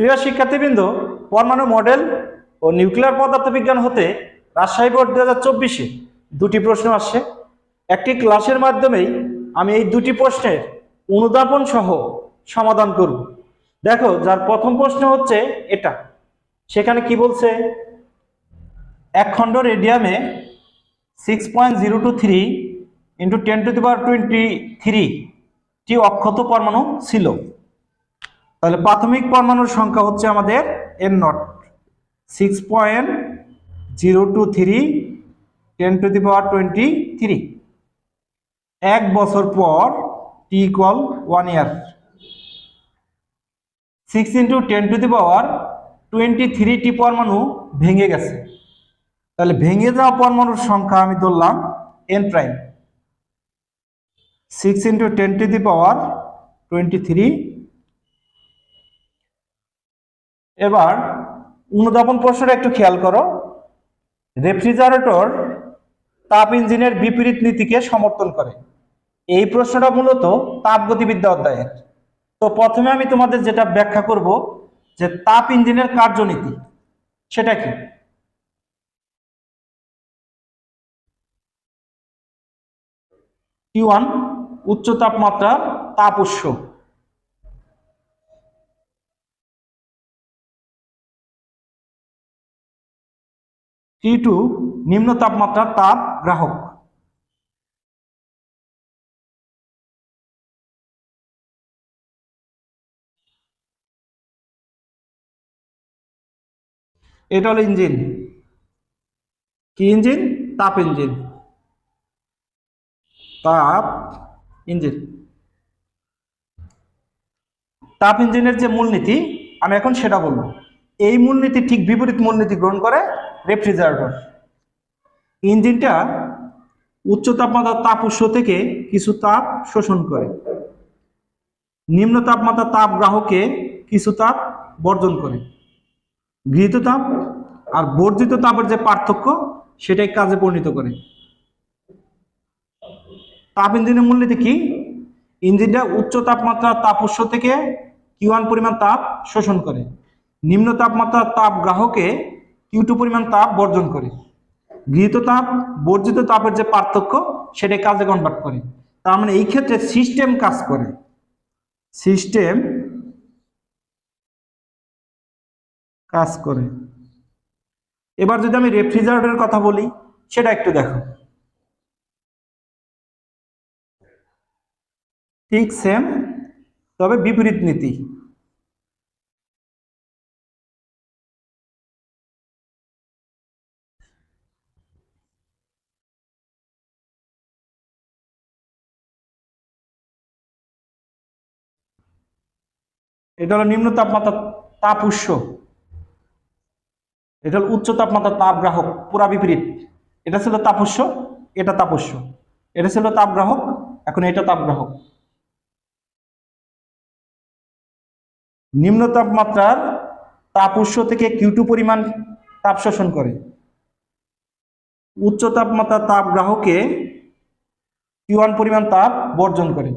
প্রিয় শিক্ষার্থীবৃন্দ, পরমাণু মডেল ও নিউক্লিয়ার পদার্থবিজ্ঞান হতে রাজশাহী বোর্ড দু হাজার চব্বিশে দুটি প্রশ্ন আসছে। একটি ক্লাসের মাধ্যমেই আমি এই দুটি প্রশ্নের অনুদাপন সহ সমাধান করব। দেখো, যার প্রথম প্রশ্ন হচ্ছে এটা। সেখানে কি বলছে? এক খণ্ড রেডিয়ামে six point zero two three into ten to the power twenty three T অক্ষত পরমাণু ছিল। তাহলে প্রাথমিক পরমাণুর সংখ্যা হচ্ছে আমাদের N nought six point zero two three ten to the power twenty three এক বছর পর T equal one year six into ten to the power twenty three T পরমাণু ভেঙে গেছে। তাহলে ভেঙে যাওয়া পরমাণুর সংখ্যা আমি ধরলাম N prime six into ten to the power twenty three এবার অনুধাবন প্রশ্নটা একটু খেয়াল করো। রেফ্রিজারেটর তাপ ইঞ্জিনের বিপরীত নীতিকে সমর্থন করে। এই প্রশ্নটা মূলত তাপগতিবিদ্যা অধ্যায়ের। তো প্রথমে আমি তোমাদের যেটা ব্যাখ্যা করব, যে তাপ ইঞ্জিনের কার্যনীতি, সেটা কি? উচ্চ তাপমাত্রা তাপ উৎস। টি টু নিম্ন তাপমাত্রার তাপ গ্রাহক। এটা হলো ইঞ্জিন। কি ইঞ্জিন? তাপ ইঞ্জিন। তাপ ইঞ্জিন। তাপ ইঞ্জিনের যে মূলনীতি, আমি এখন সেটা বলব। এই মূলনীতি ঠিক বিপরীত মূলনীতি গ্রহণ করে রেফ্রিজারেটর। ইঞ্জিনটা উচ্চ তাপমাত্রার তাপ উৎস থেকে কিছু তাপ শোষণ করে। নিম্ন তাপমাত্রার তাপ গ্রাহকে কিছু তাপ বর্জন করে। গৃহীত তাপ আর বর্জিত তাপের যে পার্থক্য, সেটাই কাজে পরিণত করে। তাপ ইঞ্জিনের মূলনীতি কি? ইঞ্জিনটা উচ্চ তাপমাত্রার তাপ উৎস থেকে কিউয়ান পরিমাণ তাপ শোষণ করে। নিম্ন তাপমাত্রার তাপ গ্রাহকে কিউ টু পরিমাণ তাপ বর্জন করে। গৃহীত তাপ, বর্জিত তাপের যে পার্থক্য সেটাই কাজে কনভার্ট করে। তার মানে এই ক্ষেত্রে সিস্টেম কাজ করে। সিস্টেম কাজ করে। এবার যদি আমি রেফ্রিজারেটরের কথা বলি, সেটা একটু দেখো। ঠিক সেম তবে বিপরীত নীতি। এটা হলো নিম্ন তাপমাত্রা তাপ উৎস। এটা হলো উচ্চ তাপমাত্রা তাপ গ্রাহক, পুরা বিপরীত। এটা ছিল তাপ উৎস, এটা তাপ উৎস। এটা ছিল তাপ গ্রাহক, এখন এটা তাপ গ্রাহক। নিম্ন তাপমাত্রার তাপ উৎস থেকে কিউটু পরিমাণ তাপ শোষণ করে। উচ্চ তাপমাত্রা তাপ গ্রাহকে কিউয়ান পরিমাণ তাপ বর্জন করে।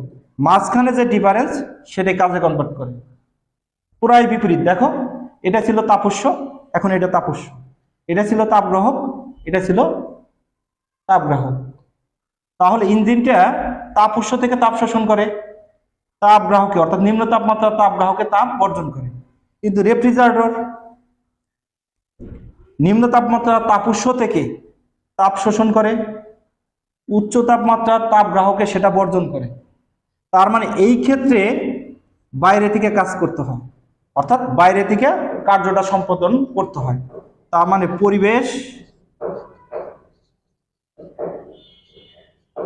মাঝখানে যে ডিফারেন্স সেটাই কাজে কনভার্ট করে। পুরাই বিপরীত, দেখো। এটা ছিল তাপস্য, এখন এটা তাপস্য। এটা ছিল তাপগ্রাহক এটা ছিল তাপগ্রাহক তাহলে ইঞ্জিনটা তাপ উৎস থেকে তাপ শোষণ করে তাপ গ্রাহকে অর্থাৎ নিম্ন তাপমাত্রার তাপ গ্রাহকে তাপ বর্জন করে। কিন্তু রেফ্রিজারেটর, নিম্ন তাপমাত্রা তাপ উৎস থেকে তাপ শোষণ করে, উচ্চ তাপমাত্রা তাপ গ্রাহকে সেটা বর্জন করে। তার মানে এই ক্ষেত্রে বাইরে থেকে কাজ করতে হয়। অর্থাৎ বাইরে থেকে কার্যটা সম্পাদন করতে হয়। তার মানে পরিবেশ,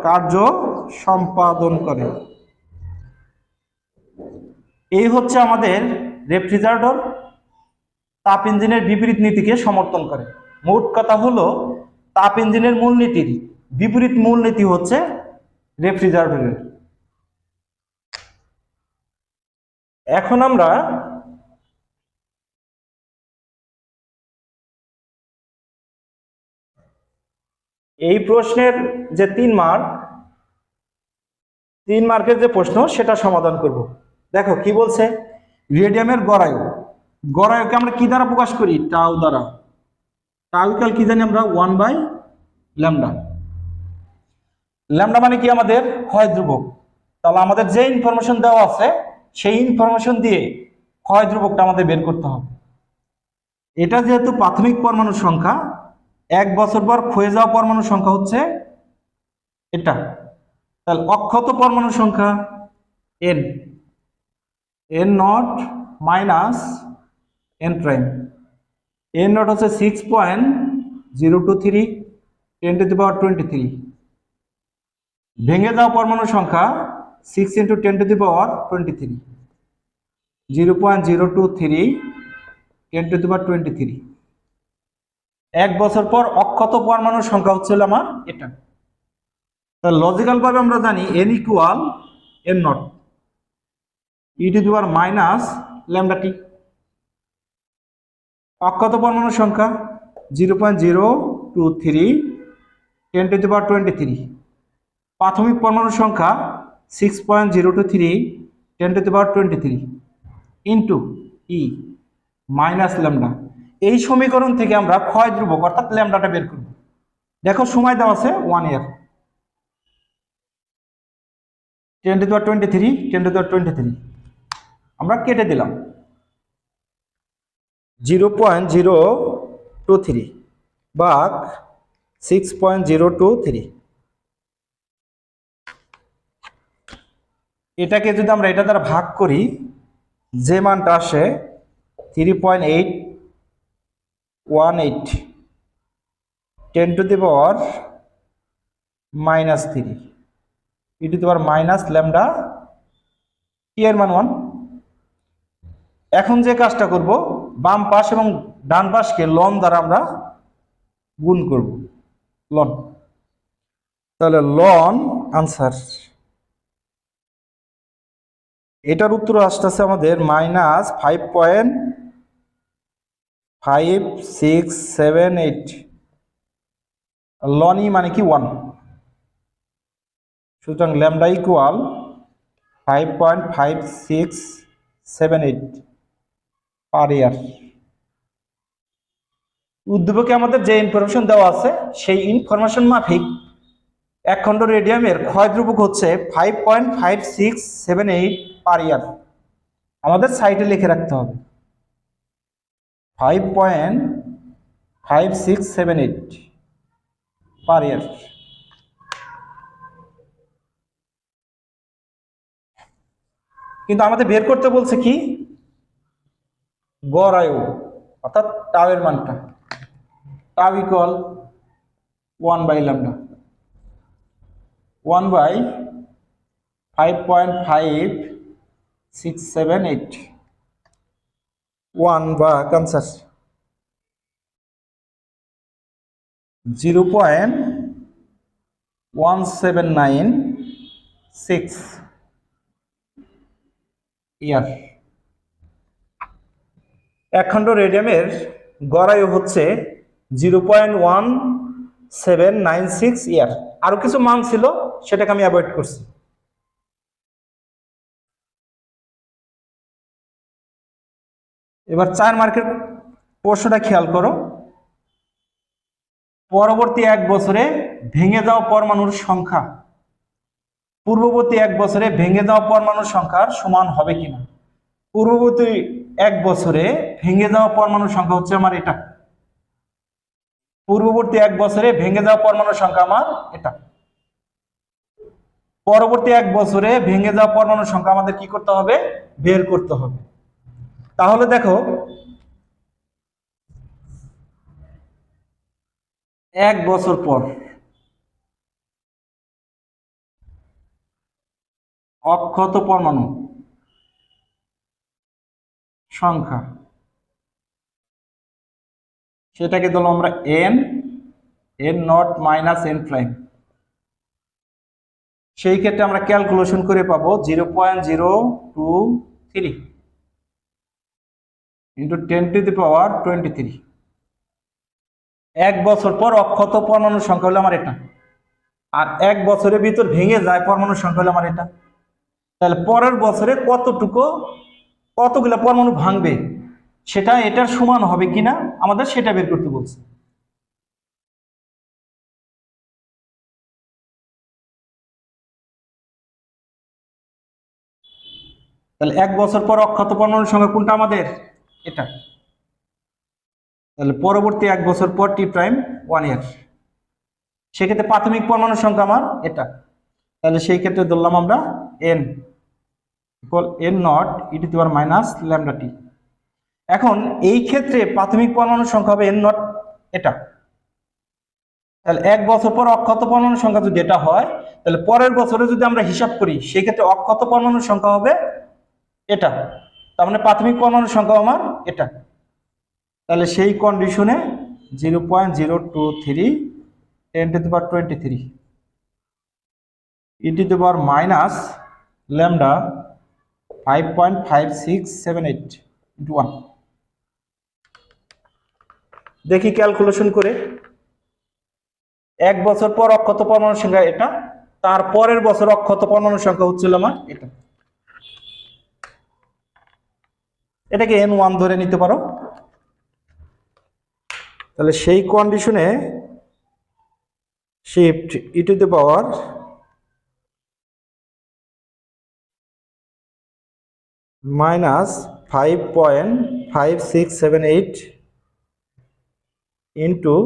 কার্য সম্পাদন করে। এই হচ্ছে আমাদের রেফ্রিজারেটর। তাপ ইঞ্জিনের বিপরীত নীতিকে সমর্থন করে। মোট কথা হলো, তাপ ইঞ্জিনের মূলনীতির বিপরীত মূলনীতি হচ্ছে রেফ্রিজারেটরের। এখন আমরা এই প্রশ্নের যে তিন মার্ক তিন মার্কের যে প্রশ্ন, সেটা সমাধান করব। দেখো, কি বলছে? রেডিয়ামের গড়ায়ু। গড়ায়কে আমরা কি দ্বারা প্রকাশ করি? টাউ দ্বারা। টাউ ইকাল কি জানি আমরা? ওয়ান বাই ল্যামডা ল্যামডা মানে কি আমাদের? ক্ষয় ধ্রুবক। তাহলে আমাদের যে ইনফরমেশন দেওয়া আছে, সেই ইনফরমেশন দিয়ে ক্ষয় ধ্রুবকটা আমাদের বের করতে হবে। এটা যেহেতু প্রাথমিক পরমাণুর সংখ্যা এক বছর পর ক্ষয়ে যাওয়া পরমাণুর সংখ্যা হচ্ছে এটা। তাহলে অক্ষত পরমাণুর সংখ্যা N N nought minus N prime N nought হচ্ছে six point zero two three ten to the power twenty three ভেঙে যাওয়া পরমাণুর সংখ্যা six into ten to the power twenty three zero point zero two three ten to the power twenty three এক বছর পর অক্ষত পরমাণুর সংখ্যা হচ্ছিল আমার এটা। তা লজিক্যাল ভাবে আমরা জানি N equal N nought E to the minus lambda T অক্ষত পরমাণুর সংখ্যা zero point zero two three ten to the twenty three প্রাথমিক পরমাণুর সংখ্যা six point zero two three ten to the twenty three into E minus lambda এই সমীকরণ থেকে আমরা ক্ষয় ধ্রুবক, অর্থাৎ ল্যামডাটা বের করব। দেখো, সময় দেওয়া আছে one year ten to twenty three ten to twenty three আমরা কেটে দিলাম। Zero point zero two three বাঘ six point zero two three এটাকে যদি আমরা এটা দ্বারা ভাগ করি, যে মানটা আসে three point eight one eight ten to the power minus three E to the power minus lambda T এর মান ওয়ান এখন যে কাজটা করব, বাম পাশ এবং ডান পাশকে লন দ্বারা আমরা গুণ করব লন তাহলে লন আনসার এটার উত্তর আসতেছে আমাদের minus five point five, six, seven, eight. Lonely মানে কি? ওয়ান। সুতরাং lambda equal five point five, six, seven, eight per year. উদ্দীপকে আমাদের যে ইনফরমেশন দেওয়া আছে, সেই ইনফরমেশন মাফিক এক খণ্ড রেডিয়ামের ক্ষয় ধ্রুবক হচ্ছে five point five, six, seven, eight per year. আমাদের সাইটে লিখে রাখতে হবে। Five point five six seven eight per year কিন্তু আমাদের বের করতে বলছে কি? গড় আয়ু, অর্থাৎ টাওয়ের মানটা। Tau equal one by lambda one by five point five six seven eight one বা কানসার zero point one seven nine six year. একখণ্ড রেডিয়ামের গড়ায়ু হচ্ছে zero point one seven nine six year. আরও কিছু মান ছিল, সেটাকে আমি অ্যাভয়েড করছি। এবার চার মার্কের প্রশ্নটা খেয়াল করো। পরবর্তী এক বছরে ভেঙে যাওয়া পরমাণুর সংখ্যা। পূর্ববর্তী এক বছরে ভেঙে যাওয়া পরমাণুর সংখ্যার সমান হবে কিনা? পূর্ববর্তী এক বছরে ভেঙে যাওয়া পরমাণুর সংখ্যা হচ্ছে আমার এটা। পূর্ববর্তী এক বছরে ভেঙে যাওয়া পরমাণুর সংখ্যা আমার এটা। পরবর্তী এক বছরে ভেঙে যাওয়া পরমাণুর সংখ্যা আমাদের কি করতে হবে? বের করতে হবে। তাহলে দেখো, এক বছর পর অক্ষত পরমাণু সংখ্যা, সেটাকে দিলাম আমরা N N nought minus N prime সেই ক্ষেত্রে আমরা ক্যালকুলেশন করে পাবো zero point zero two three into ten to the power twenty three এক বছর পর অক্ষত পরমাণুর সংখ্যা হলো আমার এটা। আর এক বছরের ভিতর ভেঙে যায় পরমাণুর সংখ্যা হলো আমার এটা। তাহলে পরের বছরে কতটুকু, কতগুলো পরমাণু ভাঙবে, সেটা এটার সমান হবে কিনা আমাদের সেটা বের করতে বলছে। তাহলে এক বছর পর অক্ষত পরমাণুর সংখ্যা কোনটা আমাদের? এটা। তাহলে পরবর্তী এক বছর পর টি প্রাইম ওয়ান ইয়ার সেক্ষেত্রে প্রাথমিক পরমাণুর সংখ্যা আমার এটা। তাহলে সেই ক্ষেত্রে ধরলাম আমরা N equal N nought E to power minus lambda T এখন এই ক্ষেত্রে প্রাথমিক পরমাণুর সংখ্যা হবে এন নট এটা। তাহলে এক বছর পর অক্ষত পরমাণুর সংখ্যা যদি এটা হয়, তাহলে পরের বছরে যদি আমরা হিসাব করি সেই ক্ষেত্রে অক্ষত পরমাণুর সংখ্যা হবে এটা। তার মানে প্রাথমিক পরমাণুর সংখ্যা আমার? এটা। তাহলে সেই কন্ডিশনে zero point zero two three ten to the power twenty three E to the power minus lambda five point five six seven eight into one দেখি ক্যালকুলেশন করে। এক বছর পর অক্ষত পরমাণুর সংখ্যা এটা তার পরের বছর অক্ষত পরমাণুর সংখ্যা হচ্ছিল আমার এটা। এটাকে এন ওয়ান ধরে নিতে পারো। তাহলে সেই কন্ডিশনে shift E to the power minus five point five six seven eight into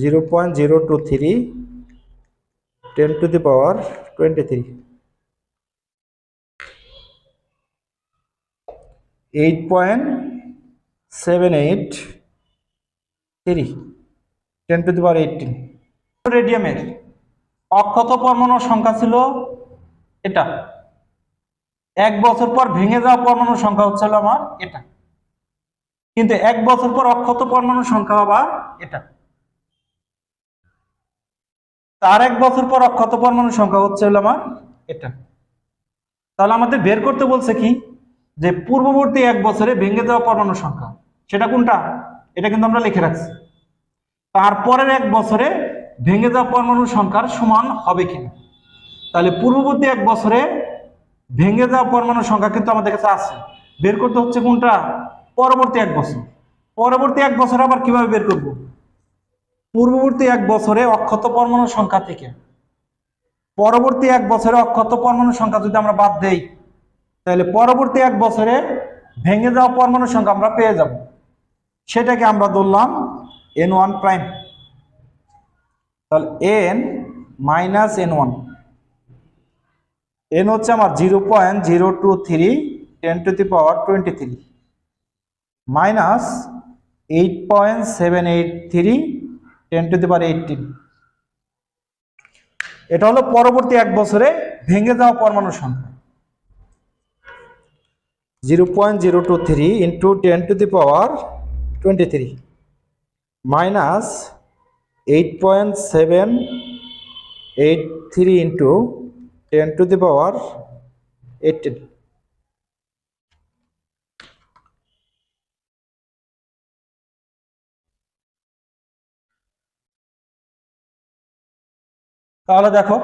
zero point zero two three ten to the power twenty three eight point seven eight three ten to the power রেডিয়ামের অক্ষত পরমাণুর সংখ্যা ছিল এটা। এক বছর পর ভেঙে যাওয়া পরমাণুর সংখ্যা হচ্ছিল আমার এটা। কিন্তু এক বছর পর অক্ষত পরমাণুর সংখ্যা আবার এটা। তার এক বছর পর অক্ষত পরমাণুর সংখ্যা হচ্ছে আমার এটা। তাহলে আমাদের বের করতে বলছে কি? যে পূর্ববর্তী এক বছরে ভেঙে যাওয়া পরমাণুর সংখ্যা, সেটা কোনটা? এটা কিন্তু আমরা লিখে রাখছি। তারপরের এক বছরে ভেঙে যাওয়া পরমাণুর সংখ্যার সমান হবে কিনা? তাহলে পূর্ববর্তী এক বছরে ভেঙে যাওয়া পরমাণুর সংখ্যা কিন্তু আমাদের কাছে আছে। বের করতে হচ্ছে কোনটা? পরবর্তী এক বছর। পরবর্তী এক বছর আবার কীভাবে বের করব? পূর্ববর্তী এক বছরে অক্ষত পরমাণুর সংখ্যা থেকে। পরবর্তী এক বছরে অক্ষত পরমাণুর সংখ্যা যদি আমরা বাদ দেই তাহলে পরবর্তী এক বছরে ভেঙে যাওয়া পরমাণুর সংখ্যা আমরা পেয়ে যাব। সেটাকে আমরা ধরলাম এন ওয়ান প্রাইম তাহলে N minus N one N হচ্ছে আমার zero point zero two three ten to the power twenty three minus eight point seven eight three ten to the power eighteen এটা হলো পরবর্তী এক বছরে ভেঙে যাওয়া পরমাণুর সংখ্যা। Zero point zero two three into ten to the power twenty three minus eight point seven eight three into ten to the power eighteen তাহলে দেখো,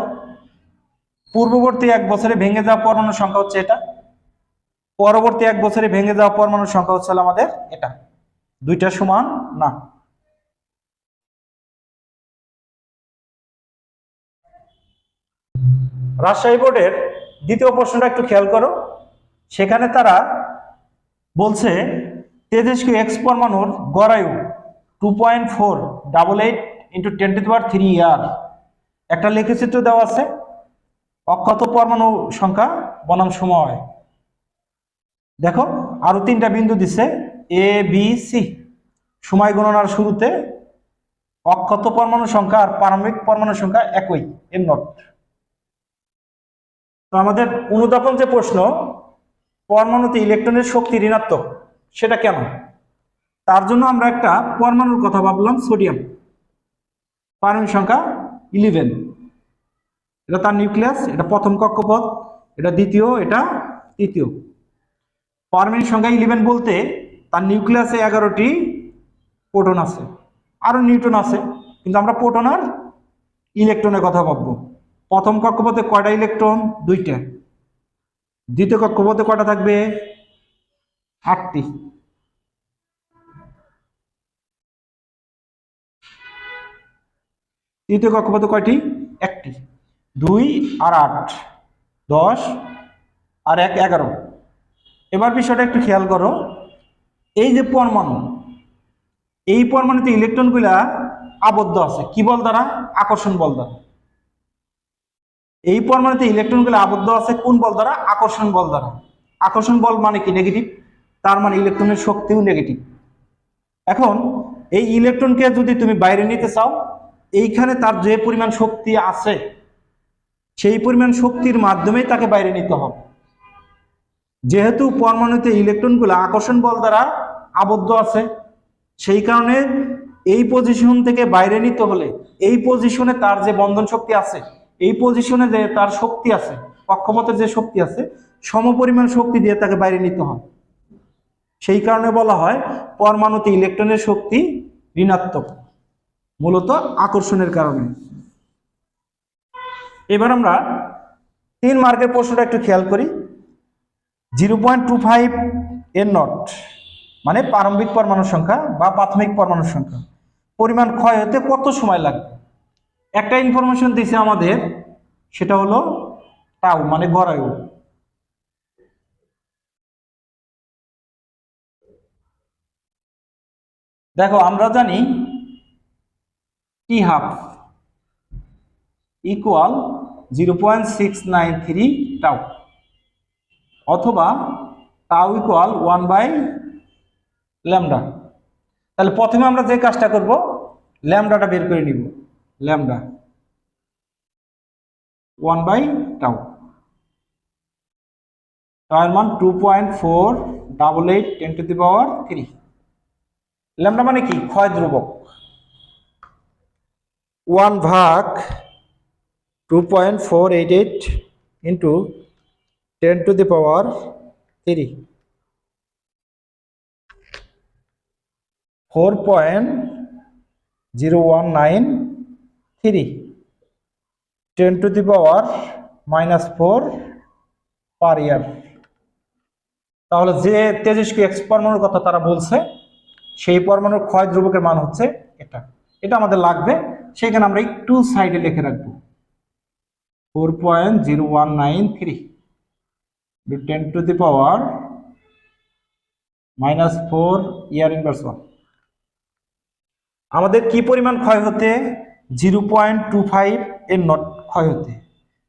পূর্ববর্তী এক বছরে ভেঙে যাওয়া পরমাণুর সংখ্যা হচ্ছে এটা। পরবর্তী এক বছরে ভেঙে যাওয়া পরমাণুর সংখ্যা হচ্ছে আমাদের এটা। দুইটা সমান না। রাজশাহী বোর্ডের দ্বিতীয় প্রশ্নটা একটু খেয়াল করো। সেখানে তারা বলছে, তেজস্ক্রিয় এক্স পরমাণুর গড়ায়ু two point four double eight into ten to power three year একটা লেখচিত্র দেওয়া আছে, অক্ষত পরমাণু সংখ্যা বনাম সময়। দেখো, আরও তিনটা বিন্দু দিছে এ বি সি সময় গণনার শুরুতে অক্ষত পরমাণু সংখ্যা আর পারমাণবিক পরমাণু সংখ্যা একই এম নট তো আমাদের অনুদাপন যে প্রশ্ন, পরমাণুতে ইলেকট্রনের শক্তি ঋণাত্মক, সেটা কেন? তার জন্য আমরা একটা পরমাণুর কথা ভাবলাম, সোডিয়াম। পারমাণবিক সংখ্যা ইলেভেন এটা তার নিউক্লিয়াস এটা প্রথম কক্ষপথ, এটা দ্বিতীয়, এটা তৃতীয়। পারমাণবিক সংখ্যা ইলেভেন বলতে তার নিউক্লিয়াসে এগারোটি প্রোটন আছে আরও নিউটন আছে, কিন্তু আমরা প্রোটন আর ইলেকট্রনের কথা ভাববো। প্রথম কক্ষপথে কয়টা ইলেকট্রন দুইটা। দ্বিতীয় কক্ষপথে কয়টা থাকবে? আটটি। তৃতীয় কক্ষপথে কয়টি? একটি। দুই আর আট। দশ আর এক, এগারো। এবার বিষয়টা একটু খেয়াল করো। এই যে পরমাণু, এই পরমাণুতে ইলেকট্রনগুলা আবদ্ধ আছে। কি বল দ্বারা? আকর্ষণ বল দ্বারা। এই পরমাণুতে ইলেকট্রনগুলো আবদ্ধ আছে কোন বল দ্বারা? আকর্ষণ বল দ্বারা। আকর্ষণ বল মানে কি? নেগেটিভ তার মানে ইলেকট্রনের শক্তিও নেগেটিভ এখন এই ইলেকট্রনকে যদি তুমি বাইরে নিতে চাও, এইখানে তার যে পরিমাণ শক্তি আছে, সেই পরিমাণ শক্তির মাধ্যমেই তাকে বাইরে নিতে হবে। যেহেতু পরমাণুতে ইলেকট্রনগুলো আকর্ষণ বল দ্বারা আবদ্ধ আছে, সেই কারণে এই পজিশন থেকে বাইরে নিতে হলে এই পজিশনে তার যে বন্ধন শক্তি আছে, এই পজিশনে যে তার শক্তি আছে কক্ষপথের যে শক্তি আছে, সমপরিমাণ শক্তি দিয়ে তাকে বাইরে নিতে হয়। সেই কারণে বলা হয় পরমাণুতে ইলেকট্রনের শক্তি ঋণাত্মক, মূলত আকর্ষণের কারণে। এবার আমরা তিন মার্কের প্রশ্নটা একটু খেয়াল করি। জিরো পয়েন্ট টু ফাইভ এর নট মানে প্রারম্ভিক পরমাণুর সংখ্যা বা প্রাথমিক পরমাণুর সংখ্যা। পরিমাণ ক্ষয় হতে কত সময় লাগবে? একটা ইনফরমেশন দিছে আমাদের, সেটা হলো টাউ মানে গড়ায়ু দেখো, আমরা জানি T half equal zero point six nine three tau অথবা tau equal one by lambda তাহলে প্রথমে আমরা যে কাজটা করব ল্যামডাটা বের করে নিব। ল্যামডা ওয়ান বাই টাউ তার মান two point four double eight ten to the power three lambda মানে কি? ক্ষয় ধ্রুবক। ওয়ান ভাগ two point four eight eight into ten to the power three four point zero one nine three ten to the power minus four per year তাহলে যে তেজস্ক্রিয় x কথা তারা বলছে, সেই পরমাণুর ক্ষয় ধ্রুবকের মান হচ্ছে এটা। এটা আমাদের লাগবে। সেখানে আমরা একটু সাইডে লিখে রাখব। Four point zero one nine three ten to the power minus four year inverse one আমাদের কি পরিমাণ ক্ষয় হতে? জিরো পয়েন্ট টু ফাইভ এর নট ক্ষয় হতে।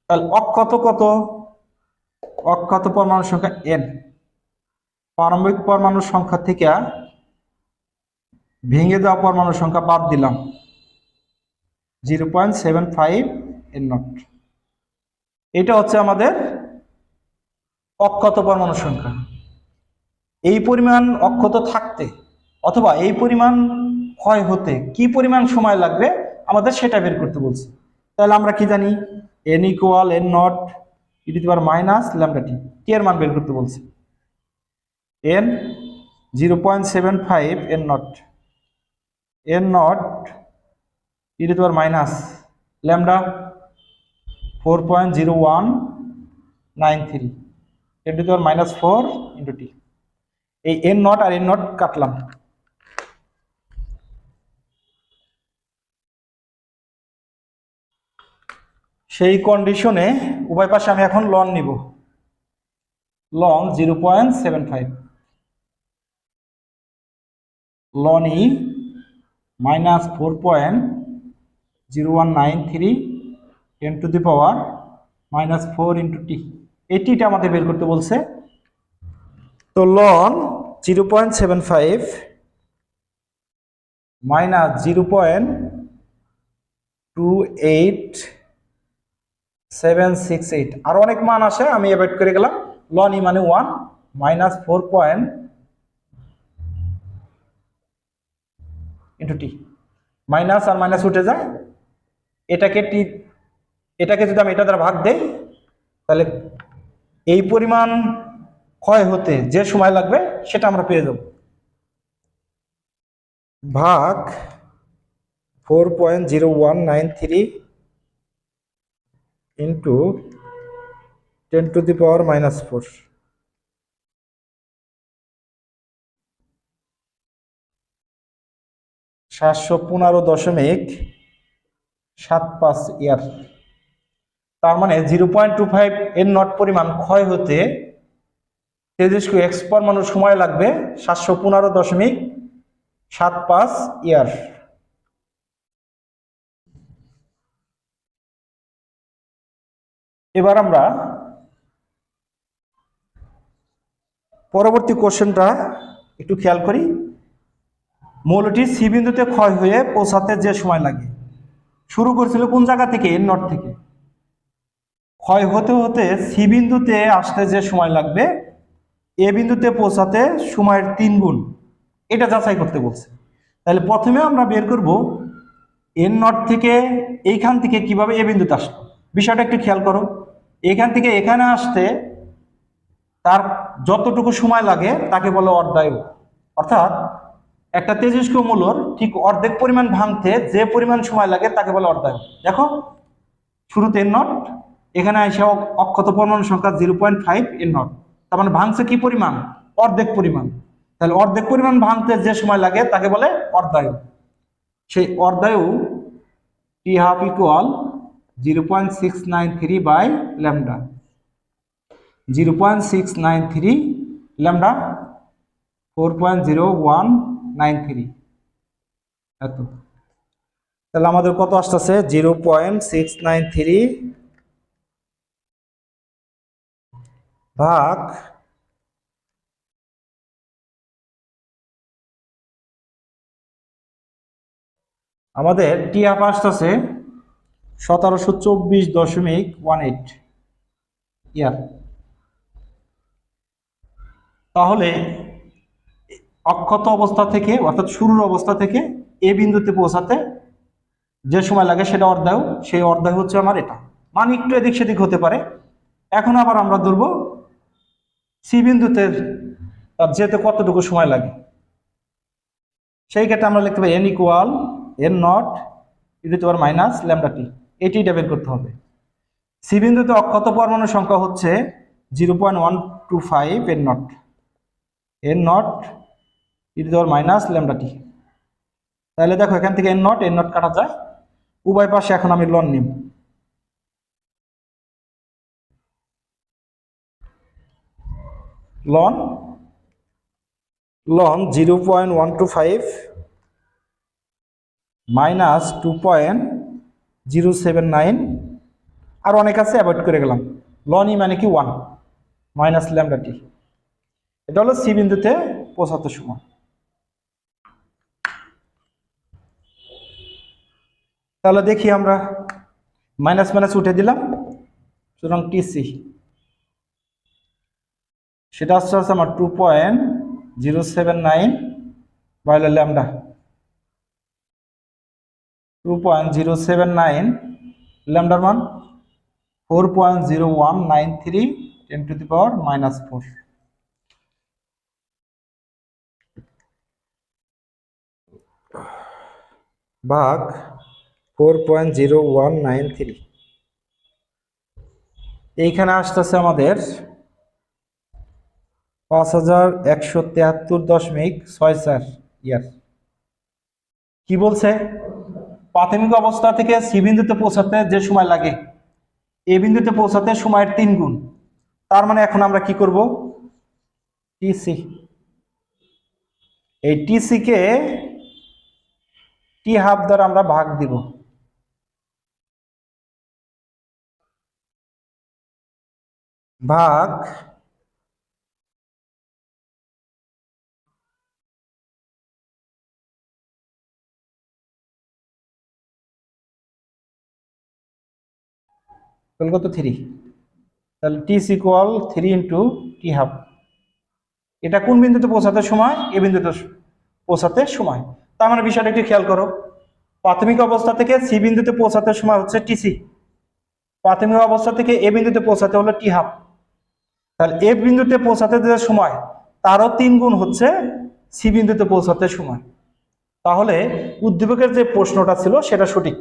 তাহলে অক্ষত কত? অক্ষত পরমাণুর সংখ্যা এন প্রারম্ভিক পরমাণুর সংখ্যা থেকে ভেঙে দেওয়া পরমাণুর সংখ্যা বাদ দিলাম। জিরো পয়েন্ট সেভেন ফাইভ এর নট এটা হচ্ছে আমাদের অক্ষত পরমাণুর সংখ্যা। এই পরিমাণ অক্ষত থাকতে অথবা এই পরিমাণ ক্ষয় হতে কি পরিমাণ সময় লাগবে আমাদের সেটা বের করতে বলছে। তাহলে আমরা কি জানি? N equal N nought E to power minus lambda T T এর মান বের করতে বলছে। N zero point seven five N nought N nought E to power minus lambda four point zero one nine three ten to power minus four into T. এই N nought আর N nought কাটলাম। সেই কন্ডিশনে উভয় পাশে আমি এখন ln নিব। Ln zero point seven five. Ln E minus four point zero one nine three ten to the power minus four into T. এই টিটা আমাদের বের করতে বলছে। তো ln zero point seven five minus zero point two eight seven six eight আরও অনেক মান আসে আমি অ্যাভয়েড করে গেলাম। লন ই মানে one minus four point into T minus আর মাইনাস উঠে যায়। এটাকে টি এটাকে যদি আমি এটা দ্বারা ভাগ দেই, তাহলে এই পরিমাণ ক্ষয় হতে যে সময় লাগবে সেটা আমরা পেয়ে যাব। ভাগ four point zero one nine three into ten to the power minus four সাতশো পনেরো দশমিক সাত পাঁচ ইয়ার। তার মানে জিরো পয়েন্ট টু ফাইভ এর নট পরিমাণ ক্ষয় হতে তেজস্ক্র এক্স পরমাণু সময় লাগবে সাতশো পনেরো দশমিক সাত পাঁচ ইয়ার। এবার আমরা পরবর্তী কোশ্চেনটা একটু খেয়াল করি। মৌলটি সি বিন্দুতে ক্ষয় হয়ে পৌঁছাতে যে সময় লাগে। শুরু করেছিল কোন জায়গা থেকে? এর নট থেকে। ক্ষয় হতে হতে সি বিন্দুতে আসতে যে সময় লাগবে এ বিন্দুতে পৌঁছাতে সময়ের তিন গুণ। এটা যাচাই করতে বলছে। তাহলে প্রথমে আমরা বের করব এর নট থেকে এইখান থেকে কীভাবে এ বিন্দুতে আসলো। বিষয়টা একটু খেয়াল করো। এখান থেকে এখানে আসতে তার যতটুকু সময় লাগে তাকে বলে অর্ধায়ু। অর্থাৎ একটা তেজস্ক্র মূলর ঠিক অর্ধেক পরিমাণ ভাঙতে যে পরিমাণ সময় লাগে তাকে বলে অর্ধায়ু। দেখো, শুরুতে নট এখানে এসে অক্ষত পরমাণু সংখ্যা জিরো পয়েন্ট ফাইভ এর নট। তার মানে ভাঙছে কি পরিমাণ? অর্ধেক পরিমাণ। তাহলে অর্ধেক পরিমাণ ভাঙতে যে সময় লাগে তাকে বলে অর্ধায়ু। সেই অর্ধায়ু T half equal zero point six nine three by lambda. Zero point six nine three lambda, four point zero one nine three. এত। তাহলে আমাদের কত আসতেছে? Zero point six nine three ভাগ আমাদের টি আপ আসতেছে সতেরোশো চব্বিশ দশমিক ওয়ান এইট ইয়ার। তাহলে অক্ষত অবস্থা থেকে, অর্থাৎ শুরুর অবস্থা থেকে এ বিন্দুতে পৌঁছাতে যে সময় লাগে সেটা অর্ধায়ু, সেই অর্ধায়ু হচ্ছে আমার এটা। মান একটু এদিক সেদিক হতে পারে। এখন আবার আমরা ধরব সি বিন্দুতে যেতে কতটুকু সময় লাগে? সেই ক্ষেত্রে আমরা লিখতে পারি N equal N not e to power minus lambda t এটিটা বের করতে হবে। সি বিন্দুতে অক্ষত পরমাণুর সংখ্যা হচ্ছে zero point one two five N nought N nought E to power minus lambda t তাহলে দেখো, এখান থেকে এন নট এন নট কাটা যায়। উভয় পাশে এখন আমি লন নিব। Ln ln zero point one two five minus two point zero seven nine. আর অনেক আছে, অ্যাভয়েড করে গেলাম। লনই মানে কি ওয়ান, মাইনাস ল্যামডা টি। এটা হলো সি বিন্দুতে পৌঁছাতে সময় তাহলে দেখি আমরা, মাইনাস মাইনাস উঠে দিলাম। সুতরাং টিসি সেটা আসছে হচ্ছে আমার two point zero seven nine বাইলে lambda two point zero seven nine ল্যামডার মান four point zero one nine three ten to the power minus four ভাগ four point zero one nine three এইখানে আসতেছে আমাদের পাঁচ হাজার একশো তেহাত্তর দশমিক ছয় চার ইয়ার। কি বলছে? প্রাথমিক অবস্থা থেকে সি বিন্দুতে পৌঁছাতে যে সময় লাগে, এ বিন্দুতে পৌঁছাতে সময়ের তিন গুণ। তার মানে এখন আমরা কি করব? টিসি। এই টিসি কে টি হাফ দ্বারা আমরা ভাগ দিব। ভাগ তাহলে কত থ্রি তাহলে T equal three into T half এটা কোন বিন্দুতে পৌঁছাতে সময়? এ বিন্দুতে পৌঁছাতে সময়। তার মানে বিষয়টা একটু খেয়াল করো। প্রাথমিক অবস্থা থেকে সি বিন্দুতে পৌঁছাতে সময় হচ্ছে টিসি প্রাথমিক অবস্থা থেকে এ বিন্দুতে পৌঁছাতে হলো টি হাফ তাহলে এ বিন্দুতে পৌঁছাতে যে সময়, তারও তিন গুণ হচ্ছে সি বিন্দুতে পৌঁছাতে সময়। তাহলে উদ্দীপকের যে প্রশ্নটা ছিল, সেটা সঠিক।